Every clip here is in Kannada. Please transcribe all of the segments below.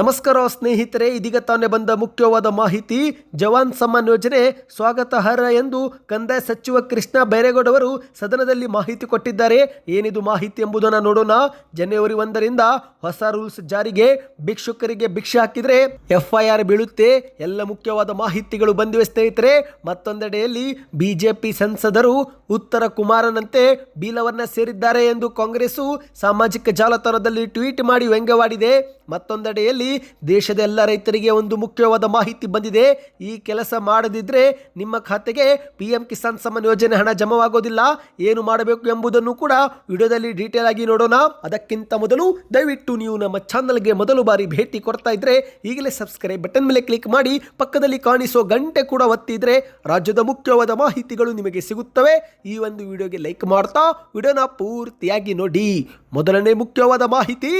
ನಮಸ್ಕಾರ ಸ್ನೇಹಿತರೆ, ಇದೀಗ ತಾನೇ ಬಂದ ಮುಖ್ಯವಾದ ಮಾಹಿತಿ, ಜವಾನ್ ಸಮ್ಮಾನ್ ಯೋಜನೆ ಸ್ವಾಗತಾರ್ಹ ಎಂದು ಕಂದಾಯ ಸಚಿವ ಕೃಷ್ಣ ಬೈರೇಗೌಡ ಅವರು ಸದನದಲ್ಲಿ ಮಾಹಿತಿ ಕೊಟ್ಟಿದ್ದಾರೆ. ಏನಿದು ಮಾಹಿತಿ ಎಂಬುದನ್ನು ನೋಡೋಣ. ಜನವರಿ ಒಂದರಿಂದ ಹೊಸ ರೂಲ್ಸ್ ಜಾರಿಗೆ, ಭಿಕ್ಷುಕರಿಗೆ ಭಿಕ್ಷೆ ಹಾಕಿದ್ರೆ ಎಫ್ಐಆರ್ ಬೀಳುತ್ತೆ. ಎಲ್ಲ ಮುಖ್ಯವಾದ ಮಾಹಿತಿಗಳು ಬಂದಿವೆ ಸ್ನೇಹಿತರೆ. ಮತ್ತೊಂದೆಡೆಯಲ್ಲಿ ಬಿಜೆಪಿ ಸಂಸದರು ಉತ್ತರ ಕುಮಾರನಂತೆ ಬೀಲವನ್ನ ಸೇರಿದ್ದಾರೆ ಎಂದು ಕಾಂಗ್ರೆಸ್ಸು ಸಾಮಾಜಿಕ ಜಾಲತಾಣದಲ್ಲಿ ಟ್ವೀಟ್ ಮಾಡಿ ವ್ಯಂಗ್ಯವಾಡಿದೆ. ಮತ್ತೊಂದೆಡೆಯಲ್ಲಿ ದೇಶದ ಎಲ್ಲ ರೈತರಿಗೆ ಒಂದು ಮುಖ್ಯವಾದ ಮಾಹಿತಿ ಬಂದಿದೆ. ಈ ಕೆಲಸ ಮಾಡದಿದ್ರೆ ನಿಮ್ಮ ಖಾತೆಗೆ ಪಿ ಎಂ ಕಿಸಾನ್ ಸಮ್ಮಾನ್ ಯೋಜನೆ ಹಣ ಜಮವಾಗೋದಿಲ್ಲ. ಏನು ಮಾಡಬೇಕು ಎಂಬುದನ್ನು ಕೂಡ ವಿಡಿಯೋದಲ್ಲಿ ಡೀಟೇಲ್ ಆಗಿ ನೋಡೋಣ. ಅದಕ್ಕಿಂತ ಮೊದಲು ದಯವಿಟ್ಟು ನೀವು ನಮ್ಮ ಚಾನಲ್ಗೆ ಮೊದಲು ಬಾರಿ ಭೇಟಿ ಕೊಡ್ತಾ ಇದ್ರೆ ಈಗಲೇ ಸಬ್ಸ್ಕ್ರೈಬ್ ಬಟನ್ ಮೇಲೆ ಕ್ಲಿಕ್ ಮಾಡಿ, ಪಕ್ಕದಲ್ಲಿ ಕಾಣಿಸೋ ಗಂಟೆ ಕೂಡ ಒತ್ತಿದ್ರೆ ರಾಜ್ಯದ ಮುಖ್ಯವಾದ ಮಾಹಿತಿಗಳು ನಿಮಗೆ ಸಿಗುತ್ತವೆ. ಈ ಒಂದು ವಿಡಿಯೋಗೆ ಲೈಕ್ ಮಾಡ್ತಾ ವಿಡಿಯೋನ ಪೂರ್ತಿಯಾಗಿ ನೋಡಿ. ಮೊದಲನೇ ಮುಖ್ಯವಾದ ಮಾಹಿತಿ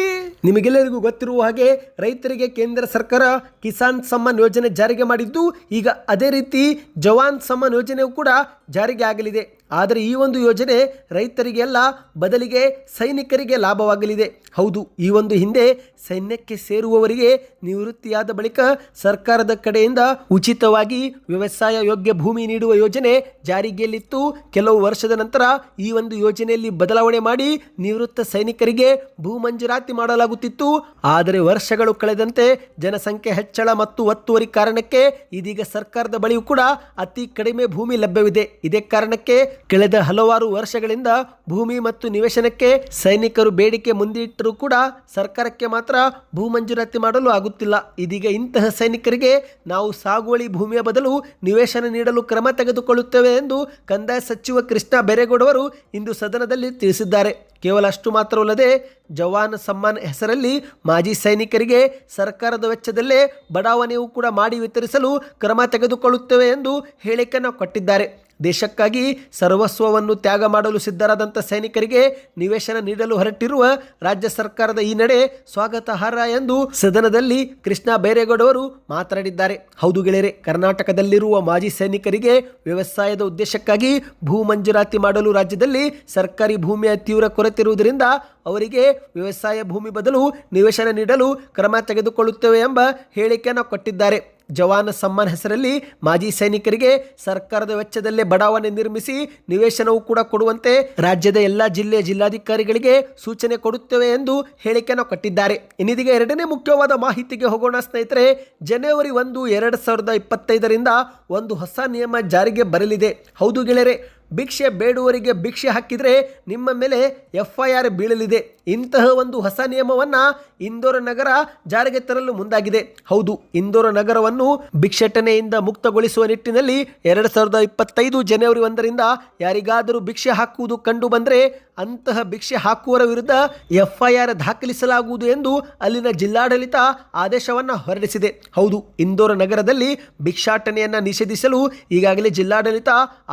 ನಿಮಗೆಲ್ಲರಿಗೂ ಗೊತ್ತಿರುವ ಹಾಗೆ ರೈತರಿಗೆ ಕೇಂದ್ರ ಸರ್ಕಾರ ಕಿಸಾನ್ ಸಮ್ಮಾನ್ ಯೋಜನೆ ಜಾರಿಗೆ ಮಾಡಿದ್ದು, ಈಗ ಅದೇ ರೀತಿ ಜವಾನ್ ಸಮ್ಮಾನ್ ಯೋಜನೆಯು ಕೂಡ ಜಾರಿಗೆ ಆಗಲಿದೆ. ಆದರೆ ಈ ಒಂದು ಯೋಜನೆ ರೈತರಿಗೆಲ್ಲ ಬದಲಿಗೆ ಸೈನಿಕರಿಗೆ ಲಾಭವಾಗಲಿದೆ. ಹೌದು, ಈ ಒಂದು ಹಿಂದೆ ಸೈನ್ಯಕ್ಕೆ ಸೇರುವವರಿಗೆ ನಿವೃತ್ತಿಯಾದ ಬಳಿಕ ಸರ್ಕಾರದ ಕಡೆಯಿಂದ ಉಚಿತವಾಗಿ ವ್ಯವಸಾಯ ಯೋಗ್ಯ ಭೂಮಿ ನೀಡುವ ಯೋಜನೆ ಜಾರಿಗೆಯಲ್ಲಿತ್ತು. ಕೆಲವು ವರ್ಷದ ನಂತರ ಈ ಒಂದು ಯೋಜನೆಯಲ್ಲಿ ಬದಲಾವಣೆ ಮಾಡಿ ನಿವೃತ್ತ ಸೈನಿಕರಿಗೆ ಭೂ ಮಂಜೂರಾತಿ ಮಾಡಲಾಗುತ್ತಿತ್ತು. ಆದರೆ ವರ್ಷಗಳು ಕಳೆದಂತೆ ಜನಸಂಖ್ಯೆ ಹೆಚ್ಚಳ ಮತ್ತು ಒತ್ತುವರಿ ಕಾರಣಕ್ಕೆ ಇದೀಗ ಸರ್ಕಾರದ ಬಳಿಯೂ ಕೂಡ ಅತಿ ಕಡಿಮೆ ಭೂಮಿ ಲಭ್ಯವಿದೆ. ಇದೇ ಕಾರಣಕ್ಕೆ ಕಳೆದ ಹಲವಾರು ವರ್ಷಗಳಿಂದ ಭೂಮಿ ಮತ್ತು ನಿವೇಶನಕ್ಕೆ ಸೈನಿಕರು ಬೇಡಿಕೆ ಮುಂದಿಟ್ಟರೂ ಕೂಡ ಸರ್ಕಾರಕ್ಕೆ ಮಾತ್ರ ಭೂ ಮಂಜೂರಾತಿ ಮಾಡಲು ಆಗುತ್ತಿಲ್ಲ. ಇದೀಗ ಇಂತಹ ಸೈನಿಕರಿಗೆ ನಾವು ಸಾಗುವಳಿ ಭೂಮಿಯ ಬದಲು ನಿವೇಶನ ನೀಡಲು ಕ್ರಮ ತೆಗೆದುಕೊಳ್ಳುತ್ತೇವೆ ಎಂದು ಕಂದಾಯ ಸಚಿವ ಕೃಷ್ಣ ಬೈರೇಗೌಡವರು ಇಂದು ಸದನದಲ್ಲಿ ತಿಳಿಸಿದ್ದಾರೆ. ಕೇವಲ ಅಷ್ಟು ಮಾತ್ರವಲ್ಲದೆ ಜವಾನ್ ಸಮ್ಮಾನ್ ಹೆಸರಲ್ಲಿ ಮಾಜಿ ಸೈನಿಕರಿಗೆ ಸರ್ಕಾರದ ವೆಚ್ಚದಲ್ಲೇ ಬಡಾವಣೆಯೂ ಕೂಡ ಮಾಡಿ ವಿತರಿಸಲು ಕ್ರಮ ತೆಗೆದುಕೊಳ್ಳುತ್ತೇವೆ ಎಂದು ಹೇಳಿಕೆಯನ್ನು ಕೊಟ್ಟಿದ್ದಾರೆ. ದೇಶಕ್ಕಾಗಿ ಸರ್ವಸ್ವವನ್ನು ತ್ಯಾಗ ಮಾಡಲು ಸಿದ್ಧರಾದಂಥ ಸೈನಿಕರಿಗೆ ನಿವೇಶನ ನೀಡಲು ಹೊರಟಿರುವ ರಾಜ್ಯ ಸರ್ಕಾರದ ಈ ನಡೆ ಸ್ವಾಗತಾರ್ಹ ಎಂದು ಸದನದಲ್ಲಿ ಕೃಷ್ಣ ಬೈರೇಗೌಡವರು ಮಾತನಾಡಿದ್ದಾರೆ. ಹೌದು ಗೆಳೆಯರೆ, ಕರ್ನಾಟಕದಲ್ಲಿರುವ ಮಾಜಿ ಸೈನಿಕರಿಗೆ ವ್ಯವಸಾಯದ ಉದ್ದೇಶಕ್ಕಾಗಿ ಭೂ ಮಂಜೂರಾತಿ ಮಾಡಲು ರಾಜ್ಯದಲ್ಲಿ ಸರ್ಕಾರಿ ಭೂಮಿಯ ತೀವ್ರ ಕೊರತೆ ಇರುವುದರಿಂದ ಅವರಿಗೆ ವ್ಯವಸಾಯ ಭೂಮಿ ಬದಲು ನಿವೇಶನ ನೀಡಲು ಕ್ರಮ ತೆಗೆದುಕೊಳ್ಳುತ್ತೇವೆ ಎಂಬ ಹೇಳಿಕೆಯನ್ನು ಕೊಟ್ಟಿದ್ದಾರೆ. ಜವಾನ್ ಸಮ್ಮಾನ್ ಹೆಸರಲ್ಲಿ ಮಾಜಿ ಸೈನಿಕರಿಗೆ ಸರ್ಕಾರದ ವೆಚ್ಚದಲ್ಲೇ ಬಡಾವಣೆ ನಿರ್ಮಿಸಿ ನಿವೇಶನವೂ ಕೂಡ ಕೊಡುವಂತೆ ರಾಜ್ಯದ ಎಲ್ಲ ಜಿಲ್ಲೆಯ ಜಿಲ್ಲಾಧಿಕಾರಿಗಳಿಗೆ ಸೂಚನೆ ಕೊಡುತ್ತೇವೆ ಎಂದು ಹೇಳಿಕೆಯನ್ನು ಕೊಟ್ಟಿದ್ದಾರೆ. ಇನ್ನಿದೀಗ ಎರಡನೇ ಮುಖ್ಯವಾದ ಮಾಹಿತಿಗೆ ಹೋಗೋಣ ಸ್ನೇಹಿತರೆ, ಜನವರಿ ಒಂದು, ಎರಡು ಸಾವಿರದ ಇಪ್ಪತ್ತೈದರಿಂದ ಒಂದು ಹೊಸ ನಿಯಮ ಜಾರಿಗೆ ಬರಲಿದೆ. ಹೌದು ಗೆಳೆಯರೆ ಭಿಕ್ಷೆ ಬೇಡುವರಿಗೆ ಭಿಕ್ಷೆ ಹಾಕಿದರೆ ನಿಮ್ಮ ಮೇಲೆ ಎಫ್ ಐ ಆರ್ ಬೀಳಲಿದೆ. ಇಂತಹ ಒಂದು ಹೊಸ ನಿಯಮವನ್ನು ಇಂದೋರ ನಗರ ಜಾರಿಗೆ ತರಲು ಮುಂದಾಗಿದೆ. ಹೌದು, ಇಂದೋರ ನಗರವನ್ನು ಭಿಕ್ಷಟನೆಯಿಂದ ಮುಕ್ತಗೊಳಿಸುವ ನಿಟ್ಟಿನಲ್ಲಿ ಎರಡು ಸಾವಿರದ ಇಪ್ಪತ್ತೈದು ಜನವರಿ ಒಂದರಿಂದ ಯಾರಿಗಾದರೂ ಭಿಕ್ಷೆ ಹಾಕುವುದು ಕಂಡು ಬಂದರೆ ಅಂತಹ ಭಿಕ್ಷೆ ಹಾಕುವರ ವಿರುದ್ಧ ಎಫ್ ಐ ಆರ್ ದಾಖಲಿಸಲಾಗುವುದು ಎಂದು ಅಲ್ಲಿನ ಜಿಲ್ಲಾಡಳಿತ ಆದೇಶವನ್ನು ಹೊರಡಿಸಿದೆ. ಹೌದು, ಇಂದೋರ ನಗರದಲ್ಲಿ ಭಿಕ್ಷಾಟನೆಯನ್ನು ನಿಷೇಧಿಸಲು ಈಗಾಗಲೇ ಜಿಲ್ಲಾಡಳಿತ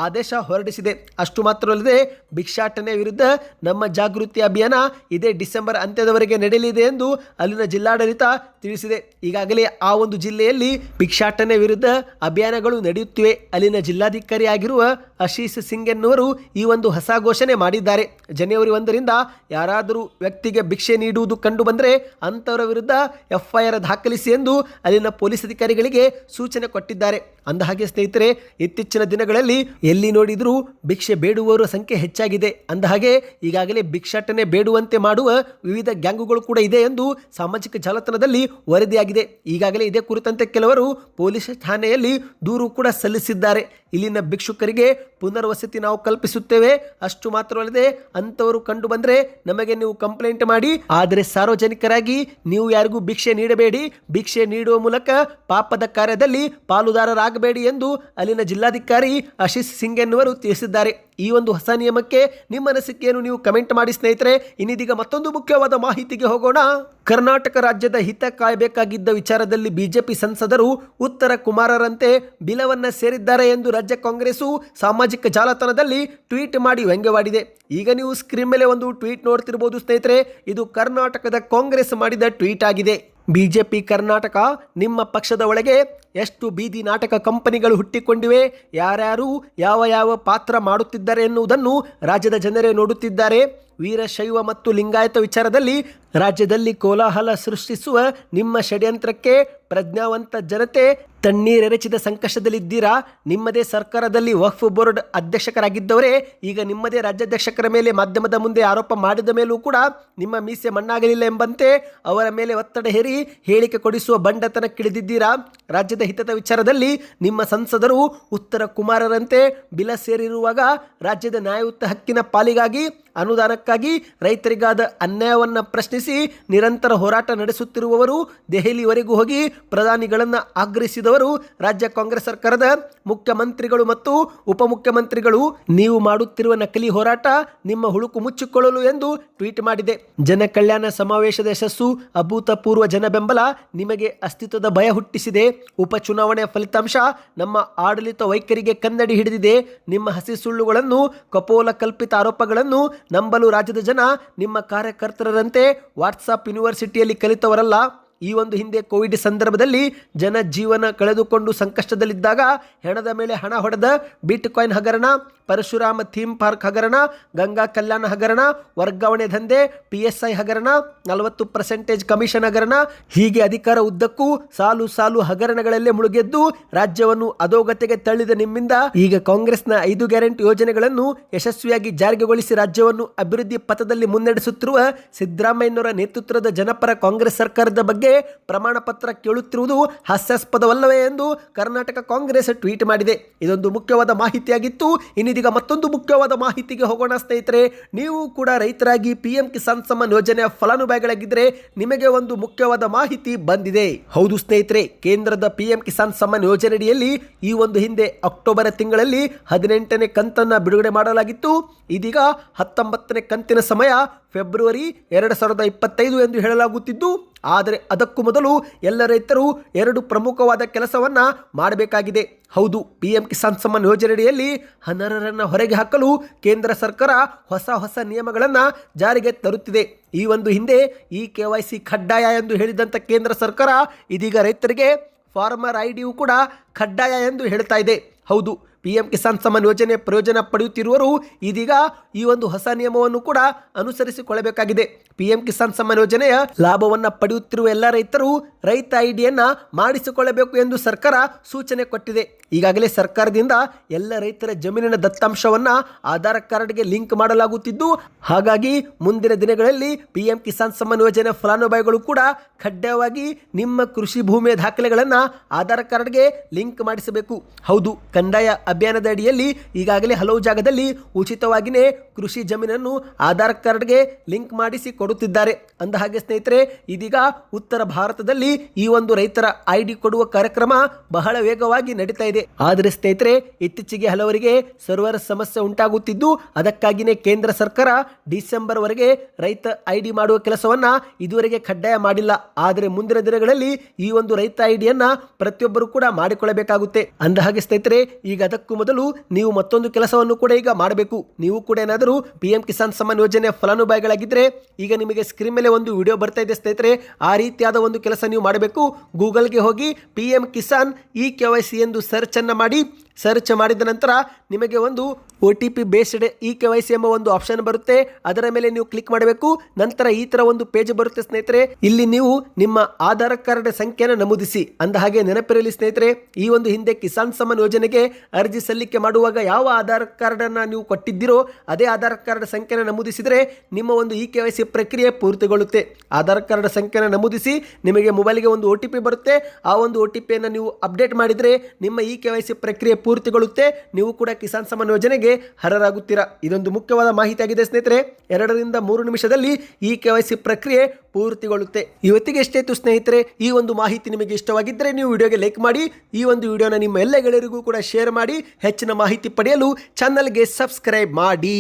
ಆದೇಶ ಹೊರಡಿಸಿದೆ. ಅಷ್ಟು ಮಾತ್ರವಲ್ಲದೆ ಭಿಕ್ಷಾಟನೆ ವಿರುದ್ಧ ನಮ್ಮ ಜಾಗೃತಿ ಅಭಿಯಾನ ಇದೇ ಡಿಸೆಂಬರ್ ಅಂತ್ಯದವರೆಗೆ ನಡೆಯಲಿದೆ ಎಂದು ಅಲ್ಲಿನ ಜಿಲ್ಲಾಡಳಿತ ತಿಳಿಸಿದೆ. ಈಗಾಗಲೇ ಆ ಒಂದು ಜಿಲ್ಲೆಯಲ್ಲಿ ಭಿಕ್ಷಾಟನೆ ವಿರುದ್ಧ ಅಭಿಯಾನಗಳು ನಡೆಯುತ್ತಿವೆ. ಅಲ್ಲಿನ ಜಿಲ್ಲಾಧಿಕಾರಿಯಾಗಿರುವ ಆಶೀಸ್ ಸಿಂಗ್ ಎನ್ನುವರು ಈ ಒಂದು ಹೊಸ ಘೋಷಣೆ ಮಾಡಿದ್ದಾರೆ. ಜನವರಿ ಒಂದರಿಂದ ಯಾರಾದರೂ ವ್ಯಕ್ತಿಗೆ ಭಿಕ್ಷೆ ನೀಡುವುದು ಕಂಡು ಬಂದರೆ ಅಂಥವರ ವಿರುದ್ಧ ಎಫ್ಐಆರ್ ದಾಖಲಿಸಿ ಎಂದು ಅಲ್ಲಿನ ಪೊಲೀಸ್ ಅಧಿಕಾರಿಗಳಿಗೆ ಸೂಚನೆ ಕೊಟ್ಟಿದ್ದಾರೆ. ಅಂದಹಾಗೆ ಸ್ನೇಹಿತರೆ, ಇತ್ತೀಚಿನ ದಿನಗಳಲ್ಲಿ ಎಲ್ಲಿ ನೋಡಿದರೂ ಭಿಕ್ಷೆ ಬೇಡುವವರ ಸಂಖ್ಯೆ ಹೆಚ್ಚಾಗಿದೆ. ಅಂದಹಾಗೆ ಈಗಾಗಲೇ ಭಿಕ್ಷಾಟನೆ ಬೇಡುವಂತೆ ಮಾಡುವ ವಿವಿಧ ಗ್ಯಾಂಗುಗಳು ಕೂಡ ಇದೆ ಎಂದು ಸಾಮಾಜಿಕ ಜಾಲತಾಣದಲ್ಲಿ ವರದಿಯಾಗಿದೆ. ಈಗಾಗಲೇ ಇದೇ ಕುರಿತಂತೆ ಕೆಲವರು ಪೊಲೀಸ್ ಠಾಣೆಯಲ್ಲಿ ದೂರು ಕೂಡ ಸಲ್ಲಿಸಿದ್ದಾರೆ. ಇಲ್ಲಿನ ಭಿಕ್ಷುಕರಿಗೆ ಪುನರ್ವಸತಿ ನಾವು ಕಲ್ಪಿಸುತ್ತೇವೆ. ಅಷ್ಟು ಮಾತ್ರವಲ್ಲದೆ ಅಂಥವರು ಕಂಡು ಬಂದರೆ ನಮಗೆ ನೀವು ಕಂಪ್ಲೇಂಟ್ ಮಾಡಿ, ಆದರೆ ಸಾರ್ವಜನಿಕರಾಗಿ ನೀವು ಯಾರಿಗೂ ಭಿಕ್ಷೆ ನೀಡಬೇಡಿ. ಭಿಕ್ಷೆ ನೀಡುವ ಮೂಲಕ ಪಾಪದ ಕಾರ್ಯದಲ್ಲಿ ಪಾಲುದಾರರಾಗಬೇಡಿ ಎಂದು ಅಲ್ಲಿನ ಜಿಲ್ಲಾಧಿಕಾರಿ ಆಶೀಶ್ ಸಿಂಗ್ ಎನ್ನುವರು ತಿಳಿಸಿದ್ದಾರೆ. ಈ ಒಂದು ಹೊಸ ನಿಯಮಕ್ಕೆ ನಿಮ್ಮ ಅನಿಸಿಕೆಯನ್ನು ನೀವು ಕಮೆಂಟ್ ಮಾಡಿ ಸ್ನೇಹಿತರೆ. ಇನ್ನಿದೀಗ ಮತ್ತೊಂದು ಮುಖ್ಯವಾದ ಮಾಹಿತಿಗೆ ಹೋಗೋಣ. ಕರ್ನಾಟಕ ರಾಜ್ಯದ ಹಿತ ಕಾಯಬೇಕಾಗಿದ್ದ ವಿಚಾರದಲ್ಲಿ ಬಿಜೆಪಿ ಸಂಸದರು ಉತ್ತರ ಕುಮಾರರಂತೆ ಬಿಲವನ್ನ ಸೇರಿದ್ದಾರೆ ಎಂದು ರಾಜ್ಯ ಕಾಂಗ್ರೆಸ್ಸು ಸಾಮಾಜಿಕ ಜಾಲತಾಣದಲ್ಲಿ ಟ್ವೀಟ್ ಮಾಡಿ ವ್ಯಂಗ್ಯವಾಡಿದೆ. ಈಗ ನೀವು ಸ್ಕ್ರೀನ್ ಮೇಲೆ ಒಂದು ಟ್ವೀಟ್ ನೋಡ್ತಿರ್ಬೋದು ಸ್ನೇಹಿತರೆ. ಇದು ಕರ್ನಾಟಕದ ಕಾಂಗ್ರೆಸ್ ಮಾಡಿದ ಟ್ವೀಟ್ ಆಗಿದೆ. ಬಿಜೆಪಿ ಕರ್ನಾಟಕ ನಿಮ್ಮ ಪಕ್ಷದ ಒಳಗೆ ಎಷ್ಟು ಬೀದಿ ನಾಟಕ ಕಂಪನಿಗಳು ಹುಟ್ಟಿಕೊಂಡಿವೆ, ಯಾರ್ಯಾರು ಯಾವ ಯಾವ ಪಾತ್ರ ಮಾಡುತ್ತಿದ್ದಾರೆ ಎನ್ನುವುದನ್ನು ರಾಜ್ಯದ ಜನರೇ ನೋಡುತ್ತಿದ್ದಾರೆ. ವೀರಶೈವ ಮತ್ತು ಲಿಂಗಾಯತ ವಿಚಾರದಲ್ಲಿ ರಾಜ್ಯದಲ್ಲಿ ಕೋಲಾಹಲ ಸೃಷ್ಟಿಸುವ ನಿಮ್ಮ ಷಡ್ಯಂತ್ರಕ್ಕೆ ಪ್ರಜ್ಞಾವಂತ ಜನತೆ ತಣ್ಣೀರೆರಚಿದ ಸಂಕಷ್ಟದಲ್ಲಿದ್ದೀರಾ? ನಿಮ್ಮದೇ ಸರ್ಕಾರದಲ್ಲಿ ವಕ್ಫ್ ಬೋರ್ಡ್ ಅಧ್ಯಕ್ಷಕರಾಗಿದ್ದವರೇ, ಈಗ ನಿಮ್ಮದೇ ರಾಜ್ಯಾಧ್ಯಕ್ಷಕರ ಮೇಲೆ ಮಾಧ್ಯಮದ ಮುಂದೆ ಆರೋಪ ಮಾಡಿದ ಮೇಲೂ ಕೂಡ ನಿಮ್ಮ ಮೀಸೆ ಮಣ್ಣಾಗಲಿಲ್ಲ ಎಂಬಂತೆ ಅವರ ಮೇಲೆ ಒತ್ತಡ ಹೇರಿ ಹೇಳಿಕೆ ಕೊಡಿಸುವ ಬಂಡತನಕ್ಕಿಳಿದಿದ್ದೀರಾ? ರಾಜ್ಯದ ಹಿತದ ವಿಚಾರದಲ್ಲಿ ನಿಮ್ಮ ಸಂಸದರು ಉತ್ತರ ಕುಮಾರರಂತೆ ಬಿಲ ಸೇರಿರುವಾಗ ರಾಜ್ಯದ ನ್ಯಾಯಯುತ ಹಕ್ಕಿನ ಪಾಲಿಗಾಗಿ ಅನುದಾನಕ್ಕಾಗಿ ರೈತರಿಗಾದ ಅನ್ಯಾಯವನ್ನು ಪ್ರಶ್ನಿಸಿ ನಿರಂತರ ಹೋರಾಟ ನಡೆಸುತ್ತಿರುವವರು ದೆಹಲಿವರೆಗೂ ಹೋಗಿ ಪ್ರಧಾನಿಗಳನ್ನು ಆಗ್ರಹಿಸಿದವರು ರಾಜ್ಯ ಕಾಂಗ್ರೆಸ್ ಸರ್ಕಾರದ ಮುಖ್ಯಮಂತ್ರಿಗಳು ಮತ್ತು ಉಪಮುಖ್ಯಮಂತ್ರಿಗಳು. ನೀವು ಮಾಡುತ್ತಿರುವ ನಕಲಿ ಹೋರಾಟ ನಿಮ್ಮ ಹುಳುಕು ಮುಚ್ಚಿಕೊಳ್ಳಲು ಎಂದು ಟ್ವೀಟ್ ಮಾಡಿದೆ. ಜನ ಕಲ್ಯಾಣ ಸಮಾವೇಶದ ಯಶಸ್ಸು ಅಭೂತಪೂರ್ವ ಜನ ಬೆಂಬಲ ನಿಮಗೆ ಅಸ್ತಿತ್ವದ ಭಯ ಹುಟ್ಟಿಸಿದೆ. ಉಪಚುನಾವಣೆಯ ಫಲಿತಾಂಶ ನಮ್ಮ ಆಡಳಿತ ವೈಖರಿಗೆ ಕನ್ನಡಿ ಹಿಡಿದಿದೆ. ನಿಮ್ಮ ಹಸಿ ಸುಳ್ಳುಗಳನ್ನು ಕಪೋಲ ಕಲ್ಪಿತ ಆರೋಪಗಳನ್ನು ನಂಬಲು ರಾಜ್ಯದ ಜನ ನಿಮ್ಮ ಕಾರ್ಯಕರ್ತರಂತೆ ವಾಟ್ಸಾಪ್ ಯೂನಿವರ್ಸಿಟಿಯಲ್ಲಿ ಕಲಿತವರಲ್ಲ. ಈ ಒಂದು ಹಿಂದೆ ಕೋವಿಡ್ ಸಂದರ್ಭದಲ್ಲಿ ಜನ ಜೀವನ ಕಳೆದುಕೊಂಡು ಸಂಕಷ್ಟದಲ್ಲಿದ್ದಾಗ ಹೆಣದ ಮೇಲೆ ಹಣ ಹೊಡೆದ ಬಿಟ್ ಕಾಯಿನ್ ಹಗರಣ, ಪರಶುರಾಮ ಥೀಮ್ ಪಾರ್ಕ್ ಹಗರಣ, ಗಂಗಾ ಕಲ್ಯಾಣ ಹಗರಣ, ವರ್ಗಾವಣೆ ದಂಧೆ ಪಿ ಎಸ್ ಐ ಹಗರಣ, ನಲವತ್ತು ಪರ್ಸೆಂಟೇಜ್ ಕಮಿಷನ್ ಹಗರಣ, ಹೀಗೆ ಅಧಿಕಾರ ಉದ್ದಕ್ಕೂ ಸಾಲು ಸಾಲು ಹಗರಣಗಳಲ್ಲೇ ಮುಳುಗೆದ್ದು ರಾಜ್ಯವನ್ನು ಅಧೋಗತಿಗೆ ತಳ್ಳಿದ ನಿಮ್ಮಿಂದ ಈಗ ಕಾಂಗ್ರೆಸ್ನ ಐದು ಗ್ಯಾರಂಟಿ ಯೋಜನೆಗಳನ್ನು ಯಶಸ್ವಿಯಾಗಿ ಜಾರಿಗೊಳಿಸಿ ರಾಜ್ಯವನ್ನು ಅಭಿವೃದ್ಧಿ ಪಥದಲ್ಲಿ ಮುನ್ನಡೆಸುತ್ತಿರುವ ಸಿದ್ದರಾಮಯ್ಯನವರ ನೇತೃತ್ವದ ಜನಪರ ಕಾಂಗ್ರೆಸ್ ಸರ್ಕಾರದ ಬಗ್ಗೆ ಪ್ರಮಾಣ ಪತ್ರ ಕೇಳುತ್ತಿರುವುದು ಹಾಸ್ಯಾಸ್ಪದವಲ್ಲವೇ ಎಂದು ಕರ್ನಾಟಕ ಕಾಂಗ್ರೆಸ್ ಟ್ವೀಟ್ ಮಾಡಿದೆ. ಇದೊಂದು ಮುಖ್ಯವಾದ ಮಾಹಿತಿಯಾಗಿತ್ತು. ಇನ್ನಿದೀಗ ಮತ್ತೊಂದು ಮುಖ್ಯವಾದ ಮಾಹಿತಿಗೆ ಹೋಗೋಣ ಸ್ನೇಹಿತರೆ, ನೀವು ಕೂಡ ರೈತರಾಗಿ ಪಿ ಎಂ ಕಿಸಾನ್ ಸಮ್ಮಾನ್ ಯೋಜನೆಯ ಫಲಾನುಭವಿಗಳಾಗಿದ್ದರೆ ನಿಮಗೆ ಒಂದು ಮುಖ್ಯವಾದ ಮಾಹಿತಿ ಬಂದಿದೆ. ಹೌದು ಸ್ನೇಹಿತರೆ, ಕೇಂದ್ರದ ಪಿ ಎಂ ಕಿಸಾನ್ ಸಮ್ಮಾನ್ ಯೋಜನೆಯಡಿಯಲ್ಲಿ ಈ ಒಂದು ಹಿಂದೆ ಅಕ್ಟೋಬರ್ ತಿಂಗಳಲ್ಲಿ ಹದಿನೆಂಟನೇ ಕಂತನ್ನು ಬಿಡುಗಡೆ ಮಾಡಲಾಗಿತ್ತು. ಇದೀಗ ಹತ್ತೊಂಬತ್ತನೇ ಕಂತಿನ ಸಮಯ, ಫೆಬ್ರವರಿ ಎರಡು ಸಾವಿರದ ಇಪ್ಪತ್ತೈದು ಎಂದು ಹೇಳಲಾಗುತ್ತಿದ್ದು ಆದರೆ ಅದಕ್ಕೂ ಮೊದಲು ಎಲ್ಲ ರೈತರು ಎರಡು ಪ್ರಮುಖವಾದ ಕೆಲಸವನ್ನು ಮಾಡಬೇಕಾಗಿದೆ. ಹೌದು ಪಿ ಎಂ ಕಿಸಾನ್ ಸಮ್ಮಾನ್ ಯೋಜನೆಯಡಿಯಲ್ಲಿ ಅನರ್ಹರನ್ನು ಹೊರಗೆ ಹಾಕಲು ಕೇಂದ್ರ ಸರ್ಕಾರ ಹೊಸ ಹೊಸ ನಿಯಮಗಳನ್ನು ಜಾರಿಗೆ ತರುತ್ತಿದೆ. ಈ ಒಂದು ಹಿಂದೆ ಈ ಕೆ ವೈ ಸಿ ಕಡ್ಡಾಯ ಎಂದು ಹೇಳಿದಂಥ ಕೇಂದ್ರ ಸರ್ಕಾರ ಇದೀಗ ರೈತರಿಗೆ ಫಾರ್ಮರ್ ಐ ಕೂಡ ಕಡ್ಡಾಯ ಎಂದು ಹೇಳ್ತಾ ಇದೆ. ಹೌದು ಪಿ ಎಂ ಕಿಸಾನ್ ಸಮ್ಮಾನ್ ಯೋಜನೆ ಪ್ರಯೋಜನ ಪಡೆಯುತ್ತಿರುವರು ಇದೀಗ ಈ ಒಂದು ಹೊಸ ನಿಯಮವನ್ನು ಕೂಡ ಅನುಸರಿಸಿಕೊಳ್ಳಬೇಕಾಗಿದೆ. ಪಿ ಎಂ ಕಿಸಾನ್ ಸಮ್ಮಾನ್ ಯೋಜನೆಯ ಲಾಭವನ್ನು ಪಡೆಯುತ್ತಿರುವ ಎಲ್ಲ ರೈತರು ರೈತ ಐಡಿಯನ್ನ ಮಾಡಿಸಿಕೊಳ್ಳಬೇಕು ಎಂದು ಸರ್ಕಾರ ಸೂಚನೆ ಕೊಟ್ಟಿದೆ. ಈಗಾಗಲೇ ಸರ್ಕಾರದಿಂದ ಎಲ್ಲ ರೈತರ ಜಮೀನಿನ ದತ್ತಾಂಶವನ್ನು ಆಧಾರ್ ಕಾರ್ಡ್ಗೆ ಲಿಂಕ್ ಮಾಡಲಾಗುತ್ತಿದ್ದು, ಹಾಗಾಗಿ ಮುಂದಿನ ದಿನಗಳಲ್ಲಿ ಪಿ ಎಂ ಕಿಸಾನ್ ಸಮ್ಮಾನ್ ಯೋಜನೆ ಫಲಾನುಭವಿಗಳು ಕೂಡ ಕಡ್ಡಾಯವಾಗಿ ನಿಮ್ಮ ಕೃಷಿ ಭೂಮಿಯ ದಾಖಲೆಗಳನ್ನು ಆಧಾರ್ ಕಾರ್ಡ್ಗೆ ಲಿಂಕ್ ಮಾಡಿಸಬೇಕು. ಹೌದು, ಕಂದಾಯ ಅಭಿಯಾನದ ಅಡಿಯಲ್ಲಿ ಈಗಾಗಲೇ ಹಲವು ಜಾಗದಲ್ಲಿ ಉಚಿತವಾಗಿಯೇ ಕೃಷಿ ಜಮೀನನ್ನು ಆಧಾರ್ ಕಾರ್ಡ್ಗೆ ಲಿಂಕ್ ಮಾಡಿಸಿ ಕೊಡುತ್ತಿದ್ದಾರೆ. ಅಂದ ಹಾಗೆ ಸ್ನೇಹಿತರೆ, ಇದೀಗ ಉತ್ತರ ಭಾರತದಲ್ಲಿ ಈ ಒಂದು ರೈತರ ಐ ಕೊಡುವ ಕಾರ್ಯಕ್ರಮ ಬಹಳ ವೇಗವಾಗಿ ನಡೀತಾ ಇದೆ. ಆದರೆ ಸ್ನೇಹಿತರೆ, ಇತ್ತೀಚೆಗೆ ಹಲವರಿಗೆ ಸರ್ವರ್ ಸಮಸ್ಯೆ ಉಂಟಾಗುತ್ತಿದ್ದು ಅದಕ್ಕಾಗಿಯೇ ಕೇಂದ್ರ ಸರ್ಕಾರ ಡಿಸೆಂಬರ್ ವರೆಗೆ ರೈತ ಐ ಡಿ ಮಾಡುವ ಕೆಲಸವನ್ನ ಇದುವರೆಗೆ ಕಡ್ಡಾಯ ಮಾಡಿಲ್ಲ. ಆದರೆ ಮುಂದಿನ ದಿನಗಳಲ್ಲಿ ಈ ಒಂದು ರೈತ ಐ ಡಿಯನ್ನ ಪ್ರತಿಯೊಬ್ಬರು ಕೂಡ ಮಾಡಿಕೊಳ್ಳಬೇಕಾಗುತ್ತೆ. ಅಂದ ಹಾಗೆ ಸ್ನೇಹಿತರೆ, ಈಗ ಅದಕ್ಕೂ ಮೊದಲು ನೀವು ಮತ್ತೊಂದು ಕೆಲಸವನ್ನು ಕೂಡ ಈಗ ಮಾಡಬೇಕು. ನೀವು ಕೂಡ ಏನಾದರೂ ಪಿ ಎಂ ಕಿಸಾನ್ ಸಮ್ಮಾನ್ ಯೋಜನೆಯ ಫಲಾನುಭವಿಗಳಾಗಿದ್ದರೆ, ಈಗ ನಿಮಗೆ ಸ್ಕ್ರೀನ್ ಮೇಲೆ ಒಂದು ವಿಡಿಯೋ ಬರ್ತಾ ಇದೆ ಸ್ನೇಹಿತರೆ, ಆ ರೀತಿಯಾದ ಒಂದು ಕೆಲಸ ನೀವು ಮಾಡಬೇಕು. ಗೂಗಲ್ಗೆ ಹೋಗಿ P M Kisan E K Y C ಎಂದು ಸರ್ಚನ್ನು ಮಾಡಿ. ಸರ್ಚ್ ಮಾಡಿದ ನಂತರ ನಿಮಗೆ ಒಂದು O T P based E K Y C ಎಂಬ ಒಂದು ಆಪ್ಷನ್ ಬರುತ್ತೆ. ಅದರ ಮೇಲೆ ನೀವು ಕ್ಲಿಕ್ ಮಾಡಬೇಕು. ನಂತರ ಈ ತರ ಒಂದು ಪೇಜ್ ಬರುತ್ತೆ ಸ್ನೇಹಿತರೆ. ಇಲ್ಲಿ ನೀವು ನಿಮ್ಮ ಆಧಾರ್ ಕಾರ್ಡ್ ಸಂಖ್ಯೆಯನ್ನು ನಮೂದಿಸಿ. ಅಂದ ಹಾಗೆ ನೆನಪಿರಲಿ ಸ್ನೇಹಿತರೆ, ಈ ಒಂದು ಹಿಂದೆ ಕಿಸಾನ್ ಸಮ್ಮಾನ್ ಯೋಜನೆಗೆ ಅರ್ಜಿ ಸಲ್ಲಿಕೆ ಮಾಡುವಾಗ ಯಾವ ಆಧಾರ್ ಕಾರ್ಡ್ ಅನ್ನ ನೀವು ಕೊಟ್ಟಿದ್ದೀರೋ, ಅದೇ ಆಧಾರ್ ಕಾರ್ಡ್ ಸಂಖ್ಯೆನ ನಮೂದಿಸಿದರೆ ನಿಮ್ಮ ಒಂದು ಇ ಕೆ ವೈ ಸಿ ಪ್ರಕ್ರಿಯೆ ಪೂರ್ತಿಗೊಳ್ಳುತ್ತೆ. ಆಧಾರ್ ಕಾರ್ಡ್ ಸಂಖ್ಯೆನ ನಮೂದಿಸಿ ನಿಮಗೆ ಮೊಬೈಲ್ಗೆ ಒಂದು ಒ ಟಿ ಪಿ ಬರುತ್ತೆ. ಆ ಒಂದು ಒ ಟಿ ಪಿಯನ್ನು ನೀವು ಅಪ್ಡೇಟ್ ಮಾಡಿದರೆ ನಿಮ್ಮ ಇ ಕೆ ವೈ ಸಿ ಪ್ರಕ್ರಿಯೆ ಪೂರ್ತಿಗೊಳ್ಳುತ್ತೆ. ನೀವು ಕೂಡ ಕಿಸಾನ್ ಸಮ್ಮಾನ್ ಯೋಜನೆಗೆ ಅರ್ಹರಾಗುತ್ತೀರಾ ಇದೊಂದು ಮುಖ್ಯವಾದ ಮಾಹಿತಿಯಾಗಿದೆ ಸ್ನೇಹಿತರೆ. ಎರಡರಿಂದ ಮೂರು ನಿಮಿಷದಲ್ಲಿ ಈ ಕೆ ವೈ ಸಿ ಪ್ರಕ್ರಿಯೆ ಪೂರ್ತಿಗೊಳ್ಳುತ್ತೆ. ಇವತ್ತಿಗೆ ಎಷ್ಟಾಯಿತು ಸ್ನೇಹಿತರೆ, ಈ ಒಂದು ಮಾಹಿತಿ ನಿಮಗೆ ಇಷ್ಟವಾಗಿದ್ದರೆ ನೀವು ವಿಡಿಯೋಗೆ ಲೈಕ್ ಮಾಡಿ, ಈ ಒಂದು ವಿಡಿಯೋನ ನಿಮ್ಮ ಎಲ್ಲ ಗೆಳೆಯರಿಗೂ ಕೂಡ ಶೇರ್ ಮಾಡಿ, ಹೆಚ್ಚಿನ ಮಾಹಿತಿ ಪಡೆಯಲು ಚಾನಲ್ಗೆ ಸಬ್ಸ್ಕ್ರೈಬ್ ಮಾಡಿ.